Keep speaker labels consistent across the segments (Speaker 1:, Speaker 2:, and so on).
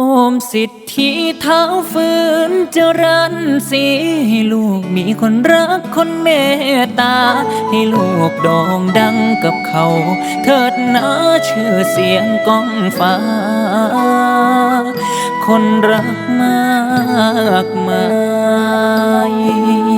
Speaker 1: โอมสิทธิเท้าฝืนเจรันสีให้ลูกมีคนรักคนเมตตา ให้ลูกด่งดังกับเขา เถิดนะชื่อเสียงก้องฟ้า คนรักมากมาย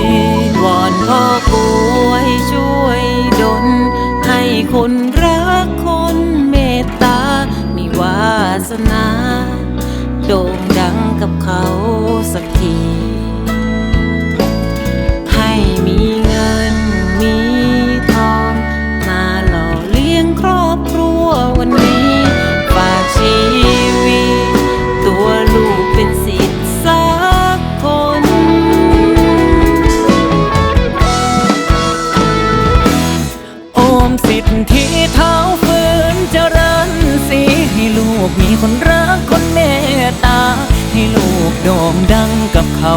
Speaker 2: สนา โด่งดังกับเขาสักที ให้มีเงินมีทอง มาหล่อเลี้ยงครอบครัววันนี้ฝากชีวิต ตัวลูกเป็นสิทธิ์สักคน
Speaker 1: โอมสิทธิเท้าฝืนจริญสีให้ลู กมีคนรักคนเมตตา ให้ลูกโด่งดังกับเขา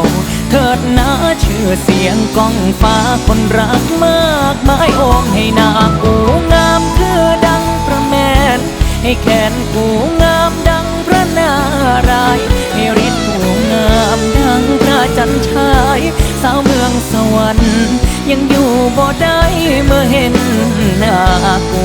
Speaker 1: เถิดนะชื่อเสียงก้องฟ้าคนรักมากมายโอมให้นากูงามคือดังพระแม่นให้แขนกูงามดังพระนารายให้ฤทธิ์กูงามดังพระจันทราย สาวเมืองสวรรค์ ยังอยู่บ่ได้เมื่อเห็นหน้ากู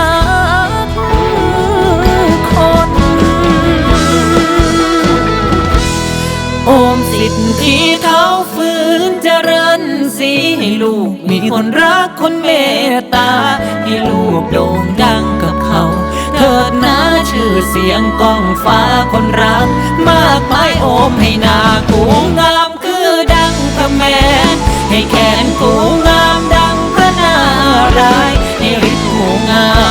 Speaker 1: อมสิทธิเท้าฝืนเจริญสีให้ลูกมีคนรักคนเมตตา ให้ลูกโด่งดังกับเขา เถิดนะชื่อเสียงกองฟ้าคนรัก มากมายโอมให้นากูงามคือดังพระแม่ให้แขนกูงามดังพระนารายณ์ให้ฤทธิ์กูงาม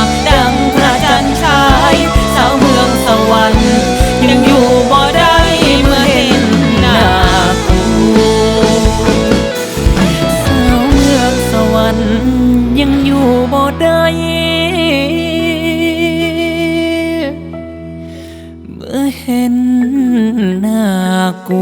Speaker 1: ยังอยู่บ่ได้เมื่อเห็นหน้ากู